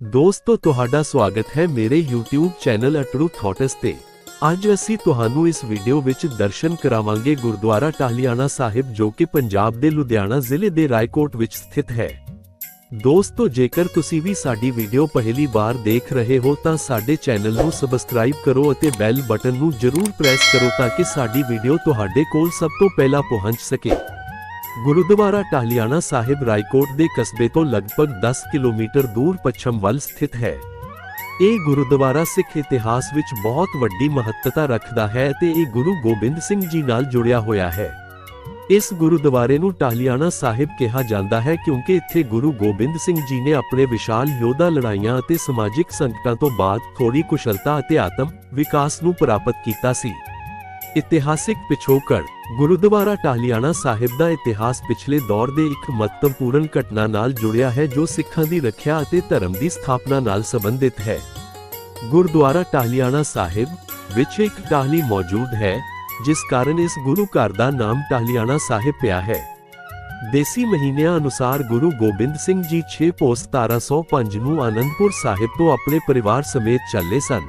ਦੋਸਤੋ, ਤੁਹਾਡਾ ਸਵਾਗਤ ਹੈ ਮੇਰੇ YouTube ਚੈਨਲ ਅਟਰੂ ਥਾਟਸ ਤੇ। ਅੱਜ ਅਸੀਂ ਤੁਹਾਨੂੰ ਇਸ ਵੀਡੀਓ ਵਿੱਚ ਦਰਸ਼ਨ ਕਰਾਵਾਂਗੇ ਗੁਰਦੁਆਰਾ ਟਾਹਲੀਆਣਾ ਸਾਹਿਬ, ਜੋ ਕਿ ਪੰਜਾਬ ਦੇ ਲੁਧਿਆਣਾ ਜ਼ਿਲ੍ਹੇ ਦੇ ਰਾਏਕੋਟ ਵਿੱਚ ਸਥਿਤ ਹੈ। ਦੋਸਤੋ, ਜੇਕਰ ਤੁਸੀਂ ਵੀ ਸਾਡੀ ਵੀਡੀਓ ਪਹਿਲੀ ਵਾਰ ਦੇਖ ਰਹੇ ਹੋ, ਤਾਂ ਸਾਡੇ ਚੈਨਲ ਨੂੰ ਸਬਸਕ੍ਰਾਈਬ ਕਰੋ ਅਤੇ ਬੈਲ ਬਟਨ ਨੂੰ ਜ਼ਰੂਰ ਪ੍ਰੈਸ ਕਰੋ, ਤਾਂ ਕਿ ਸਾਡੀ ਵੀਡੀਓ ਤੁਹਾਡੇ ਕੋਲ ਸਭ ਤੋਂ ਪਹਿਲਾਂ ਪਹੁੰਚ ਸਕੇ। ਗੁਰਦੁਆਰਾ ਟਾਹਲੀਆਣਾ ਸਾਹਿਬ ਰਾਏਕੋਟ ਦੇ ਕਸਬੇ ਤੋਂ ਲਗਭਗ 10 ਕਿਲੋਮੀਟਰ ਦੂਰ ਪੱਛਮ ਵੱਲ ਸਥਿਤ ਹੈ। ਇਹ ਗੁਰਦੁਆਰਾ ਸਿੱਖ ਇਤਿਹਾਸ ਵਿੱਚ ਬਹੁਤ ਵੱਡੀ ਮਹੱਤਤਾ ਰੱਖਦਾ ਹੈ ਤੇ ਇਹ ਗੁਰੂ ਗੋਬਿੰਦ ਸਿੰਘ ਜੀ ਨਾਲ ਜੁੜਿਆ ਹੋਇਆ ਹੈ। ਇਸ ਗੁਰਦੁਆਰੇ ਨੂੰ ਟਾਹਲੀਆਣਾ ਸਾਹਿਬ ਕਿਹਾ ਜਾਂਦਾ ਹੈ ਕਿਉਂਕਿ ਇੱਥੇ ਗੁਰੂ ਗੋਬਿੰਦ ਸਿੰਘ ਜੀ ਨੇ ਆਪਣੇ ਵਿਸ਼ਾਲ ਯੋਧਾ ਲੜਾਈਆਂ ਅਤੇ ਸਮਾਜਿਕ ਸੰਕਟਾਂ ਤੋਂ ਬਾਅਦ ਥੋੜੀ ਕੁਸ਼ਲਤਾ ਅਤੇ ਆਤਮ ਵਿਕਾਸ ਨੂੰ ਪ੍ਰਾਪਤ ਕੀਤਾ ਸੀ। ਇਤਿਹਾਸਿਕ ਪਿਛੋਕੜ। ਗੁਰਦੁਆਰਾ ਟਾਹਲੀਆਣਾ ਸਾਹਿਬ ਦਾ ਇਤਿਹਾਸ ਪਿਛਲੇ ਦੌਰ ਦੇ ਇੱਕ ਮਹੱਤਵਪੂਰਨ ਘਟਨਾ ਨਾਲ ਜੁੜਿਆ ਹੈ ਜੋ ਸਿੱਖਾਂ ਦੀ ਰੱਖਿਆ ਅਤੇ ਧਰਮ ਦੀ ਸਥਾਪਨਾ ਨਾਲ ਸੰਬੰਧਿਤ ਹੈ। ਗੁਰਦੁਆਰਾ ਟਾਹਲੀਆਣਾ ਸਾਹਿਬ ਵਿੱਚ ਇੱਕ ਟਾਹਲੀ ਮੌਜੂਦ ਹੈ, ਜਿਸ ਕਾਰਨ ਇਸ ਗੁਰੂ ਘਰ ਦਾ ਨਾਮ ਟਾਹਲੀਆਣਾ ਸਾਹਿਬ ਪਿਆ ਹੈ। ਦੇਸੀ ਮਹੀਨਿਆਂ ਅਨੁਸਾਰ ਗੁਰੂ ਗੋਬਿੰਦ ਸਿੰਘ ਜੀ 6 ਪੋਸ 1705 ਨੂੰ ਆਨੰਦਪੁਰ ਸਾਹਿਬ ਤੋਂ ਆਪਣੇ ਪਰਿਵਾਰ ਸਮੇਤ ਚੱਲੇ ਸਨ।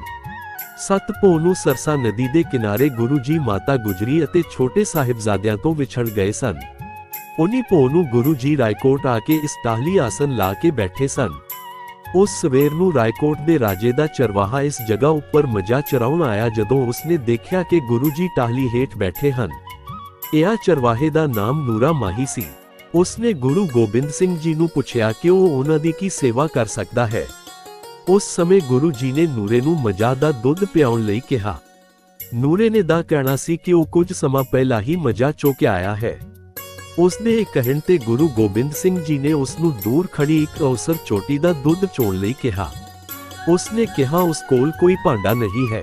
ਸਤਪੋ ਨੂੰ ਸਰਸਾ ਨਦੀ ਦੇ ਕਿਨਾਰੇ ਗੁਰੂ ਜੀ ਮਾਤਾ ਗੁਜਰੀ ਅਤੇ ਛੋਟੇ ਸਾਹਿਬਜ਼ਾਦਿਆਂ ਤੋਂ ਵਿਛੜ ਗਏ ਸਨ। ਉਨੀ ਭੋ ਨੂੰ ਗੁਰੂ ਜੀ ਰਾਏਕੋਟ ਆ ਕੇ ਇਸ ਟਾਹਲੀ ਆਸਨ ਲਾ ਕੇ ਬੈਠੇ ਸਨ। ਉਸ ਸਵੇਰ ਨੂੰ ਰਾਏਕੋਟ ਦੇ ਰਾਜੇ ਦਾ ਚਰਵਾਹਾ ਇਸ ਜਗ੍ਹਾ ਉੱਪਰ ਮਜਾ ਚਰਾਉਣ ਆਇਆ ਜਦੋਂ ਉਸਨੇ ਦੇਖਿਆ ਕਿ ਗੁਰੂ ਜੀ ਟਾਹਲੀ ਹੇਠ ਬੈਠੇ ਹਨ। ਇਹ ਚਰਵਾਹੇ ਦਾ ਨਾਮ ਨੂਰਾ ਮਾਹੀ ਸੀ। ਉਸਨੇ ਗੁਰੂ ਗੋਬਿੰਦ ਸਿੰਘ ਜੀ ਨੂੰ ਪੁੱਛਿਆ ਕਿ ਉਹ ਉਹਨਾਂ ਦੀ ਕੀ ਸੇਵਾ ਕਰ ਸਕਦਾ ਹੈ। ਉਸ ਸਮੇਂ ਗੁਰੂ ਜੀ ਨੇ ਨੂਰੇ ਨੂੰ ਮਜਾ ਦਾ ਦੁੱਧ ਪਿਆਉਣ ਲਈ ਕਿਹਾ। ਨੂਰੇ ਨੇ ਦਾ ਕਹਿਣਾ ਸੀ ਕਿ ਉਹ ਕੁਝ ਸਮਾਂ ਪਹਿਲਾਂ ਹੀ ਮਜਾ ਚੋ ਆਇਆ ਹੈ। ਉਸ ਦੇ ਇਹ ਕਹਿਣ ਤੇ ਗੁਰੂ ਗੋਬਿੰਦ ਸਿੰਘ ਜੀ ਨੇ ਉਸ ਨੂੰ ਦੂਰ ਖੜੀ ਇੱਕ ਅਵਸਰ ਚੋਟੀ ਦਾ ਦੁੱਧ ਚੋਣ ਲਈ ਕਿਹਾ। ਉਸ ਨੇ ਕਿਹਾ, ਉਸ ਕੋਲ ਕੋਈ ਭਾਂਡਾ ਨਹੀਂ ਹੈ।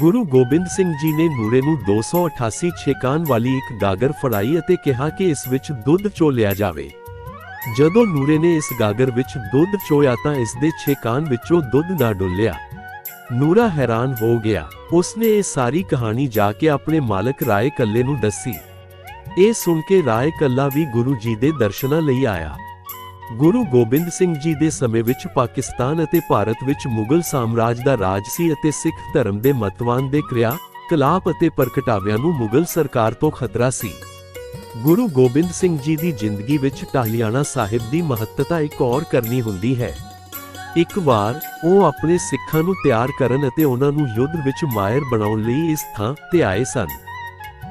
ਗੁਰੂ ਗੋਬਿੰਦ ਸਿੰਘ ਜੀ ਨੇ ਨੂਰੇ ਨੂੰ 288 ਛੇਕਾਨ ਵਾਲੀ ਇੱਕ ਗਾਗਰ ਫੜਾਈ ਅਤੇ ਕਿਹਾ ਕਿ ਇਸ ਵਿੱਚ ਦੁੱਧ ਚੋ ਲਿਆ ਜਾਵੇ। ਜਦੋਂ ਨੂਰੇ ਨੇ ਇਸ ਗਾਗਰ ਵਿੱਚ ਦੁੱਧ ਚੋਇਆ ਤਾਂ ਇਸ ਦੇ ਛੇ ਵਿੱਚੋਂ ਦੁੱਧ ਨਾ ਡੁੱਲਿਆ। ਨੂਰਾ ਹੈਰਾਨ ਹੋ ਗਿਆ। ਉਸਨੇ ਇਹ ਸਾਰੀ ਕਹਾਣੀ ਜਾ ਕੇ ਆਪਣੇ ਮਾਲਕ ਰਾਏ ਕੱਲੇ ਨੂੰ ਦੱਸੀ। ਇਹ ਸੁਣ ਕੇ ਰਾਏ ਕੱਲਾ ਵੀ ਗੁਰੂ ਜੀ ਦੇ ਦਰਸ਼ਨਾਂ ਲਈ ਆਇਆ। ਗੁਰੂ ਗੋਬਿੰਦ ਸਿੰਘ ਜੀ ਦੇ ਸਮੇਂ ਵਿੱਚ ਪਾਕਿਸਤਾਨ ਅਤੇ ਭਾਰਤ ਵਿੱਚ ਮੁਗਲ ਸਾਮਰਾਜ ਦਾ ਰਾਜ ਸੀ ਅਤੇ ਸਿੱਖ ਧਰਮ ਦੇ ਮਤਵਾਨ ਦੇ ਕਿਰਿਆ, ਕਲਾਪ ਅਤੇ ਪ੍ਰਗਟਾਵਿਆਂ ਨੂੰ ਮੁਗਲ ਸਰਕਾਰ ਤੋਂ ਖਤਰਾ ਸੀ। ਗੁਰੂ ਗੋਬਿੰਦ ਸਿੰਘ ਜੀ ਦੀ ਜ਼ਿੰਦਗੀ ਵਿੱਚ ਟਾਹਲੀਆਣਾ ਸਾਹਿਬ ਦੀ ਮਹੱਤਤਾ ਇੱਕ ਔਰ ਕਰਨੀ ਹੁੰਦੀ ਹੈ। ਇੱਕ ਵਾਰ ਉਹ ਆਪਣੇ ਸਿੱਖਾਂ ਨੂੰ ਤਿਆਰ ਕਰਨ ਅਤੇ ਉਹਨਾਂ ਨੂੰ ਯੁੱਧ ਵਿੱਚ ਮਾਇਰ ਬਣਾਉਣ ਲਈ ਇਸ ਥਾਂ ਤੇ ਆਏ ਸਨ।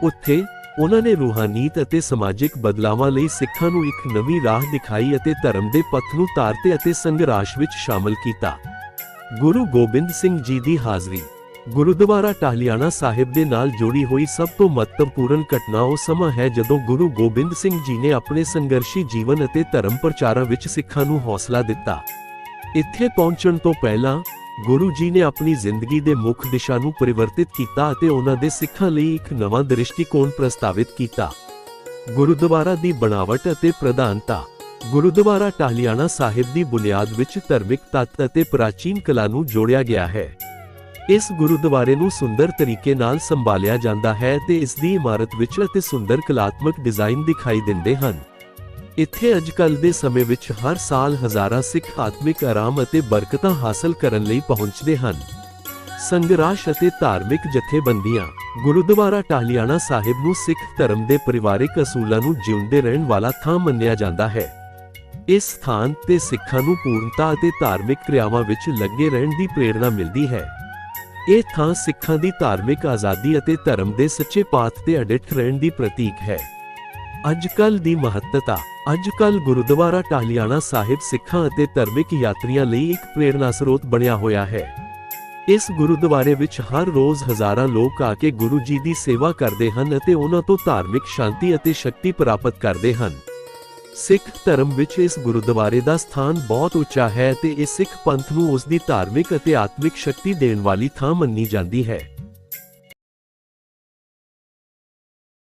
ਉੱਥੇ ਉਹਨਾਂ ਨੇ ਰੂਹਾਨੀਤ ਅਤੇ ਸਮਾਜਿਕ ਬਦਲਾਵਾਂ ਲਈ ਸਿੱਖਾਂ ਨੂੰ ਇੱਕ ਨਵੀਂ ਰਾਹ ਦਿਖਾਈ ਅਤੇ ਧਰਮ ਦੇ ਪਥ ਨੂੰ ਤਾਰਤੇ ਅਤੇ ਸੰਘਰਸ਼ ਵਿੱਚ ਸ਼ਾਮਲ ਕੀਤਾ। ਗੁਰੂ ਗੋਬਿੰਦ ਸਿੰਘ ਜੀ ਦੀ ਹਾਜ਼ਰੀ ਗੁਰਦੁਆਰਾ ਟਾਹਲੀਆਣਾ ਸਾਹਿਬ ਦੇ ਨਾਲ ਜੁੜੀ ਹੋਈ ਸਭ ਤੋਂ ਮਹੱਤਵਪੂਰਨ ਘਟਨਾ ਉਹ ਸਮਾਂ ਹੈ ਜਦੋਂ ਗੁਰੂ ਗੋਬਿੰਦ ਸਿੰਘ ਜੀ ਨੇ ਆਪਣੇ ਸੰਘਰਸ਼ੀ ਜੀਵਨ ਅਤੇ ਧਰਮ ਪ੍ਰਚਾਰਾਂ ਵਿੱਚ ਸਿੱਖਾਂ ਨੂੰ ਹੌਸਲਾ ਦਿੱਤਾ। ਇੱਥੇ ਪਹੁੰਚਣ ਤੋਂ ਪਹਿਲਾਂ ਗੁਰੂ ਜੀ ਨੇ ਆਪਣੀ ਜ਼ਿੰਦਗੀ ਦੇ ਮੁੱਖ ਦਿਸ਼ਾ ਨੂੰ ਪਰਿਵਰਤਿਤ ਕੀਤਾ ਅਤੇ ਉਹਨਾਂ ਦੇ ਸਿੱਖਾਂ ਲਈ ਇੱਕ ਨਵਾਂ ਦ੍ਰਿਸ਼ਟੀਕੋਣ ਪ੍ਰਸਤਾਵਿਤ ਕੀਤਾ। ਗੁਰਦੁਆਰਾ ਦੀ ਬਣਾਵਟ ਅਤੇ ਪ੍ਰਧਾਨਤਾ ਗੁਰਦੁਆਰਾ ਟਾਹਲੀਆਣਾ ਸਾਹਿਬ ਦੀ ਬੁਨਿਆਦ ਵਿੱਚ ਧਾਰਮਿਕ ਤੱਤ ਅਤੇ ਪ੍ਰਾਚੀਨ ਕਲਾ ਨੂੰ ਜੋੜਿਆ ਗਿਆ ਹੈ। ਇਸ ਗੁਰਦੁਆਰੇ ਨੂੰ ਸੁੰਦਰ ਤਰੀਕੇ ਨਾਲ ਸੰਭਾਲਿਆ ਜਾਂਦਾ ਹੈ ਤੇ ਇਸ ਦੀ ਇਮਾਰਤ ਵਿੱਚ ਅਤੇ ਸੁੰਦਰ ਕਲਾਤਮਕ ਡਿਜ਼ਾਈਨ ਦਿਖਾਈ ਦਿੰਦੇ ਹਨ। ਇੱਥੇ ਅੱਜਕੱਲ ਦੇ ਸਮੇਂ ਵਿੱਚ ਹਰ ਸਾਲ ਹਜ਼ਾਰਾਂ ਸਿੱਖ ਆਤਮਿਕ ਆਰਾਮ ਅਤੇ ਬਰਕਤਾਂ ਹਾਸਲ ਕਰਨ ਲਈ ਪਹੁੰਚਦੇ ਹਨ। ਸੰਗਰਾਸ਼ ਅਤੇ ਧਾਰਮਿਕ ਜਥੇਬੰਦੀਆਂ ਗੁਰਦੁਆਰਾ ਟਾਹਲੀਆਣਾ ਸਾਹਿਬ ਨੂੰ ਸਿੱਖ ਧਰਮ ਦੇ ਪਰਿਵਾਰਿਕ ਅਸੂਲਾਂ ਨੂੰ ਜਿਉਂਦੇ ਰਹਿਣ ਵਾਲਾ ਥਾਂ ਮੰਨਿਆ ਜਾਂਦਾ ਹੈ। ਇਸ ਸਥਾਨ ਤੇ ਸਿੱਖਾਂ ਨੂੰ ਪੂਰਨਤਾ ਅਤੇ ਧਾਰਮਿਕ ਕਿਰਿਆਵਾਂ ਵਿੱਚ ਲੱਗੇ ਰਹਿਣ ਦੀ ਪ੍ਰੇਰਣਾ ਮਿਲਦੀ ਹੈ। ਇਹ ਥਾਂ ਸਿੱਖਾਂ ਦੀ ਧਾਰਮਿਕ ਆਜ਼ਾਦੀ ਅਤੇ ਧਰਮ ਦੇ ਸੱਚੇ ਪਾਥ ਤੇ ਅਡਿੱਟ ਰਹਿਣ ਦੀ ਪ੍ਰਤੀਕ ਹੈ। ਅੱਜਕੱਲ ਦੀ ਮਹੱਤਤਾ ਅੱਜਕੱਲ ਗੁਰਦੁਆਰਾ ਟਾਹਲੀਆਣਾ ਸਾਹਿਬ ਸਿੱਖਾਂ ਅਤੇ ਧਾਰਮਿਕ ਯਾਤਰੀਆਂ ਲਈ ਇੱਕ ਪ੍ਰੇਰਣਾ ਸਰੋਤ ਬਣਿਆ ਹੋਇਆ ਹੈ। ਇਸ ਗੁਰਦੁਆਰੇ ਵਿੱਚ ਹਰ ਰੋਜ਼ ਹਜ਼ਾਰਾਂ ਲੋਕ ਆ ਕੇ ਗੁਰੂ ਜੀ ਦੀ ਸੇਵਾ ਕਰਦੇ ਹਨ ਅਤੇ ਉਹਨਾਂ ਤੋਂ ਧਾਰਮਿਕ ਸ਼ਾਂਤੀ ਅਤੇ ਸ਼ਕਤੀ ਪ੍ਰਾਪਤ ਕਰਦੇ ਹਨ। ਸਿੱਖ ਧਰਮ ਵਿੱਚ ਇਸ ਗੁਰਦੁਆਰੇ ਦਾ ਸਥਾਨ ਬਹੁਤ ਉੱਚਾ ਹੈ ਤੇ ਇਹ ਸਿੱਖ ਪੰਥ ਨੂੰ ਉਸ ਦੀ ਧਾਰਮਿਕ ਅਤੇ ਆਤਮਿਕ ਸ਼ਕਤੀ ਦੇਣ ਵਾਲੀ ਥਾਂ ਮੰਨੀ ਜਾਂਦੀ ਹੈ।